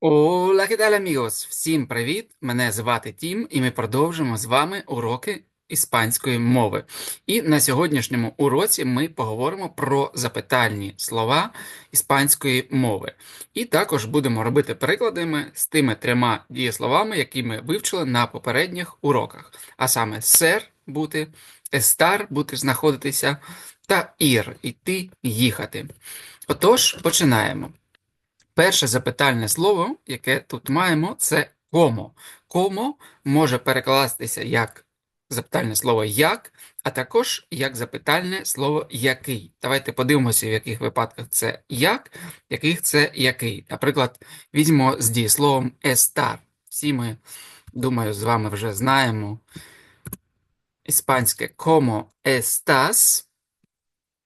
Hola, ¿qué tal, amigos? Всім привіт! Мене звати Тім, і ми продовжимо з вами уроки іспанської мови. І на сьогоднішньому уроці ми поговоримо про запитальні слова іспанської мови. І також будемо робити прикладами з тими трьома дієсловами, які ми вивчили на попередніх уроках. А саме сер бути, естар бути знаходитися, та ір іти їхати. Отож, починаємо. Перше запитальне слово, яке тут маємо, це комо. Комо може перекластися як запитальне слово як, а також як запитальне слово який. Давайте подивимося, в яких випадках це як, в яких це який. Наприклад, візьмемо з дієсловом estar. Всі ми, думаю, з вами вже знаємо іспанське como estás,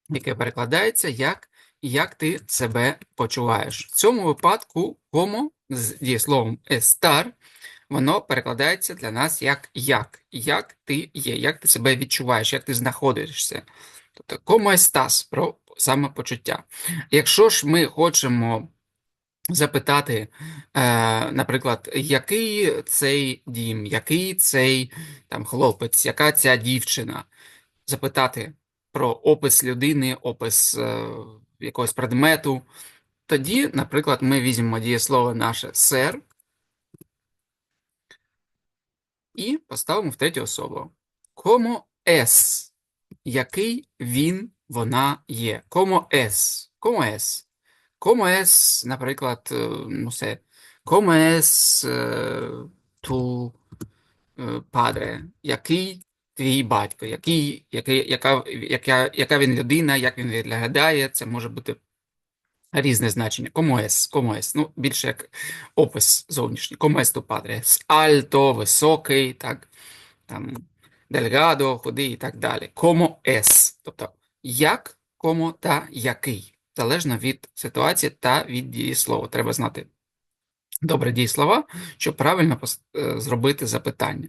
яке перекладається як як ти себе почуваєш. В цьому випадку como з дієсловом estar, воно перекладається для нас як як. Як ти є, як ти себе відчуваєш, як ти знаходишся. Тобто como estás про самопочуття. Якщо ж ми хочемо запитати, е, наприклад, який цей дім, який цей там хлопець, яка ця дівчина, запитати про опис людини, опис е, якогось предмету, тоді, наприклад, ми візьмемо дієслово наше ser і поставимо в третю особу. Como es, який він, вона є. Como es, como es. Como es, наприклад, е, ну все, como es tu padre, який твій батько, який, який, яка, яка, яка він людина, як він виглядає, це може бути різне значення. Como es, como es, ну, більше як опис зовнішній. Es tu padre? Альто, високий, так, там, дельгадо, худий і так далі. Como es, тобто як, como та який, залежно від ситуації та від дієслова. Треба знати добре дієслова, щоб правильно е, зробити запитання.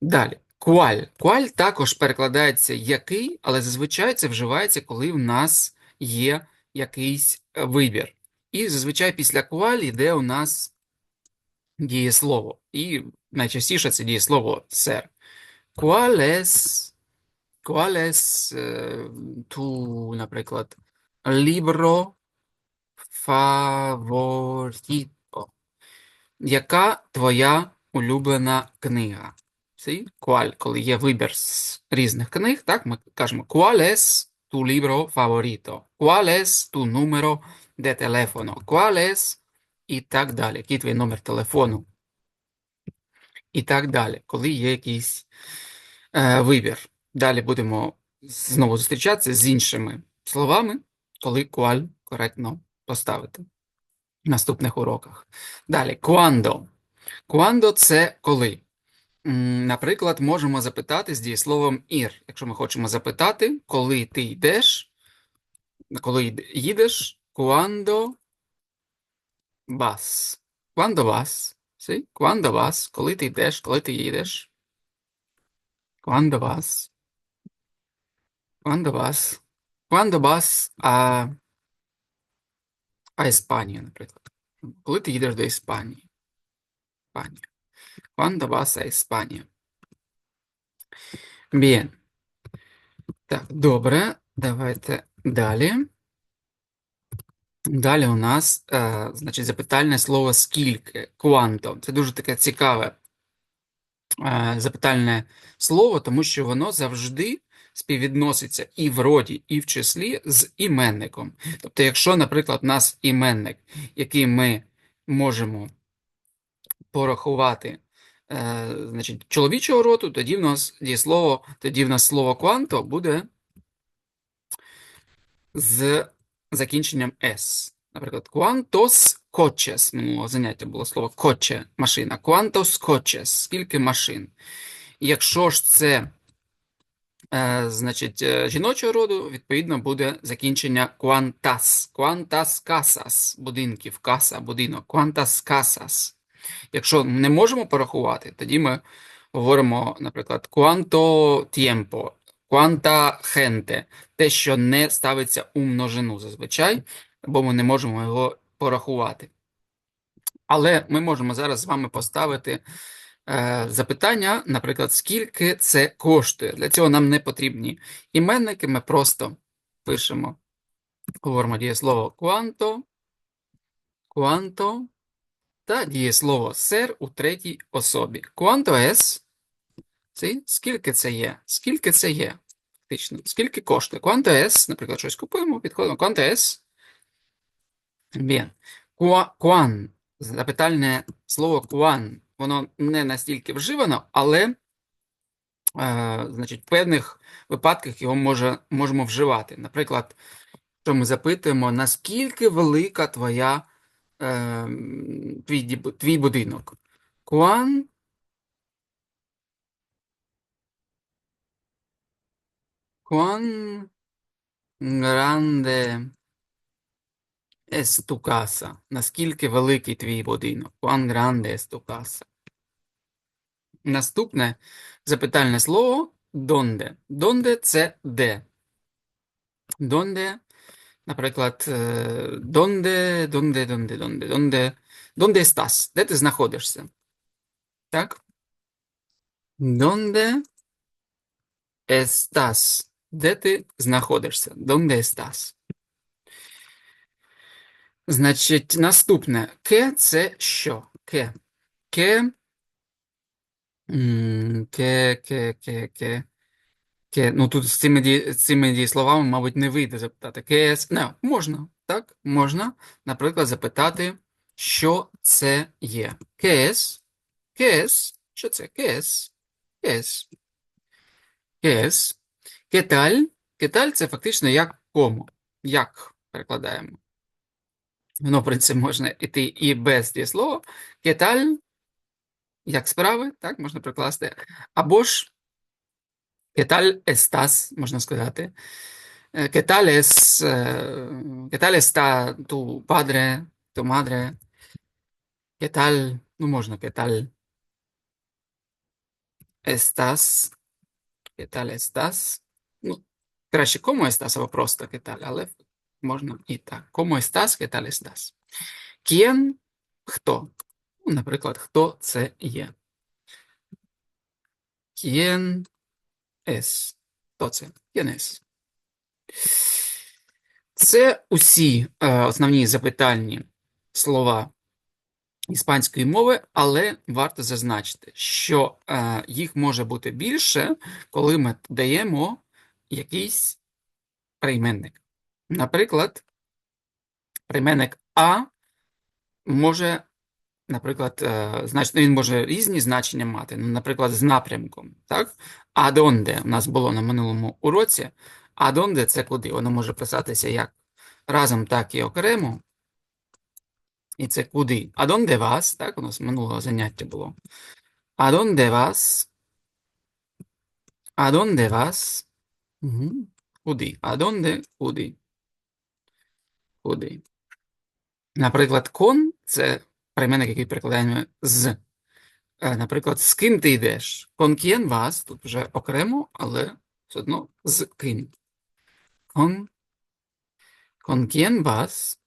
Далі. Куаль. Куаль також перекладається який, але зазвичай це вживається, коли в нас є якийсь е, вибір. І зазвичай після куаль йде у нас дієслово. І найчастіше це дієслово ser. ¿Cuál es, cuál е, tu, наприклад, libro favorito? Яка твоя улюблена книга? Sí? ¿Cuál? Коли є вибір з різних книг, так, ми кажемо ¿Cuál es tu libro favorito? ¿Cuál es tu número de teléfono? ¿Cuál es? І так далі. Який твій номер телефону? І так далі. Коли є якийсь е, вибір. Далі будемо знову зустрічатися з іншими словами, коли «cuál» коректно поставити в наступних уроках. Далі, «cuándo». «Cuándo» – це коли. Наприклад, можемо запитати з дієсловом «ir». Якщо ми хочемо запитати, коли ти йдеш, коли їдеш, «cuándo vas?» «Cuándo vas?» ¿Sí? «Cuándo vas?» Коли ти йдеш, коли ти їдеш. ¿Cuándo vas? ¿Cuándo vas? ¿Cuándo vas a, a Іспанію, наприклад? Коли ти їдеш до Іспанії? Іспанія. ¿Cuándo vas a Іспанію? Bien. Так, добре. Давайте далі. Далі у нас, е, значить, запитальне слово скільки, quanto. Це дуже таке цікаве е, запитальне слово, тому що воно завжди співвідноситься і в роді, і в числі з іменником. Тобто, якщо, наприклад, у нас іменник, який ми можемо порахувати, е, значить, чоловічого роду, тоді в нас дієслово, тоді в нас слово quanto буде з закінченням s. Наприклад, quantos coches минулого заняття було слово coche, машина. Quantos coches, скільки машин. Якщо ж це е, значить, е, жіночого роду, відповідно, буде закінчення quantas. Quantas casas, будинків, каса, будинок. Quantas casas. Якщо не можемо порахувати, тоді ми говоримо, наприклад, quanto tiempo, quanta gente, те, що не ставиться у множину зазвичай, бо ми не можемо його порахувати. Але ми можемо зараз з вами поставити е, запитання, наприклад, скільки це коштує. Для цього нам не потрібні іменники, ми просто пишемо, говоримо дієслово quanto, quanto та дієслово ser у третій особі. Quanto es? Скільки це є? Скільки це є? Фактично, скільки коштує? Quanto es? Наприклад, щось купуємо, підходимо. Quanto es? Bien. Quan. Запитальне слово quan. Воно не настільки вживано, але е, значить, в певних випадках його може, можемо вживати. Наприклад, що ми запитуємо, наскільки велика твоя, е, твій, твій будинок? Cuán grande es tu? Наскільки великий твій будинок? Grande es tu? Наступне запитальне слово «донде». «Донде» – це «де». «Донде», наприклад, е, «донде», «донде», «донде», «донде», «донде», «донде estás?» Де ти знаходишся? Так? «Донде estás?» Де ти знаходишся? «Донде estás?» Значить, наступне. Ке – це що? Ке. Ке. Ке, ке, ке, ке. Ке. Ну, тут з цими, ді- з цими дієсловами, мабуть, не вийде запитати. Ке. с- Не, можна, так? Можна, наприклад, запитати, що це є. Кес. Кес. Що це? Кес. Кес. Кес. Кеталь. Кеталь – це фактично як кому. Як перекладаємо. Воно, в принципі, можна іти і без дієслова. Кеталь, як справи, так, можна прикласти. Або ж кеталь естас, можна сказати. Е, Кеталь ес, е, кеталь еста ту падре, ту мадре. Кеталь, ну, можна кеталь естас. Кеталь естас. Ну, краще кому естас або просто кеталь, але можна і так. Кому естас, кеталь естас. К'єн – хто? Ну, Наприклад, хто це є? К'єн ес. Хто це? К'єн ес. Це усі е, основні запитальні слова іспанської мови, але варто зазначити, що е, їх може бути більше, коли ми даємо якийсь прийменник. Наприклад, прийменник А може, наприклад, е, знач... він може різні значення мати, ну, наприклад, з напрямком. Так? Адонде у нас було на минулому уроці. Адонде це куди? Воно може писатися як разом, так і окремо. І це куди? Адонде вас, так, у нас минулого заняття було. Адонде вас? Адонде вас? Угу. Куди? Адонде куди? Куди? Наприклад, кон це прийменник, який перекладаємо з. Е, Наприклад, з ким ти йдеш? Кон к'єн вас, тут вже окремо, але все одно з ким. Кон, кон к'єн вас?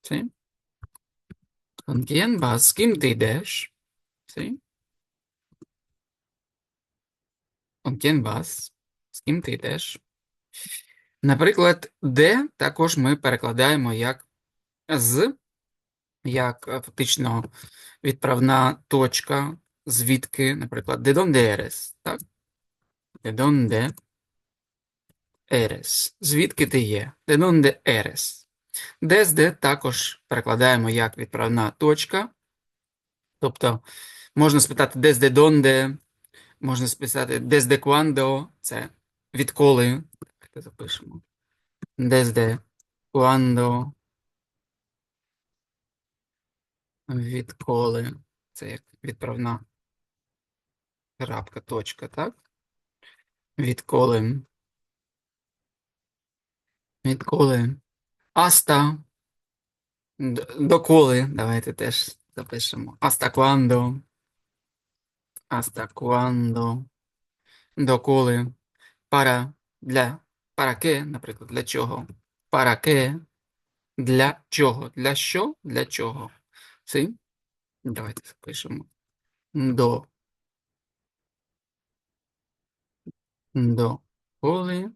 Це? Кон к'єн вас? З ким ти йдеш? Це? Кон к'єн вас? З ким ти йдеш? Наприклад, де також ми перекладаємо як з, як е, фактично відправна точка, звідки, наприклад, de donde eres, так? De donde eres. Звідки ти є? De donde eres. Desde також перекладаємо як відправна точка. Тобто можна спитати desde donde, можна списати desde cuando, це відколи. Давайте запишемо. Desde cuando. Відколи. Це як відправна крапка, точка, так? Відколи. Відколи. Аста. Доколи. Давайте теж запишемо. Hasta cuando. Hasta cuando. Доколи. Para. Для. Qué, наприклад, для чого? Qué. Для чого? Для що? Для чого? Си? Давайте запишемо. До. До. Коли.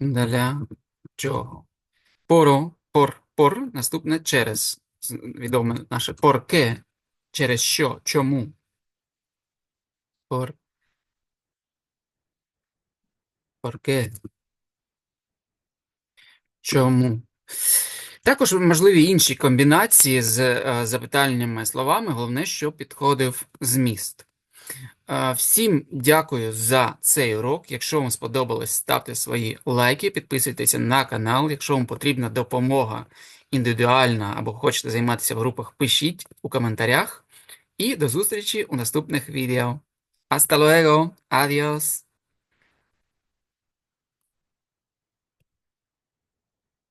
Для чого? Поро, пор, пор, наступне через. Відоме наше порке. Через що? Чому? Пор. Порке. Чому? Також можливі інші комбінації з е, запитальними словами, головне, щоб підходив зміст. Е, Всім дякую за цей урок. Якщо вам сподобалось, ставте свої лайки, підписуйтеся на канал. Якщо вам потрібна допомога індивідуальна або хочете займатися в групах, пишіть у коментарях. І до зустрічі у наступних відео. Hasta luego. Adiós.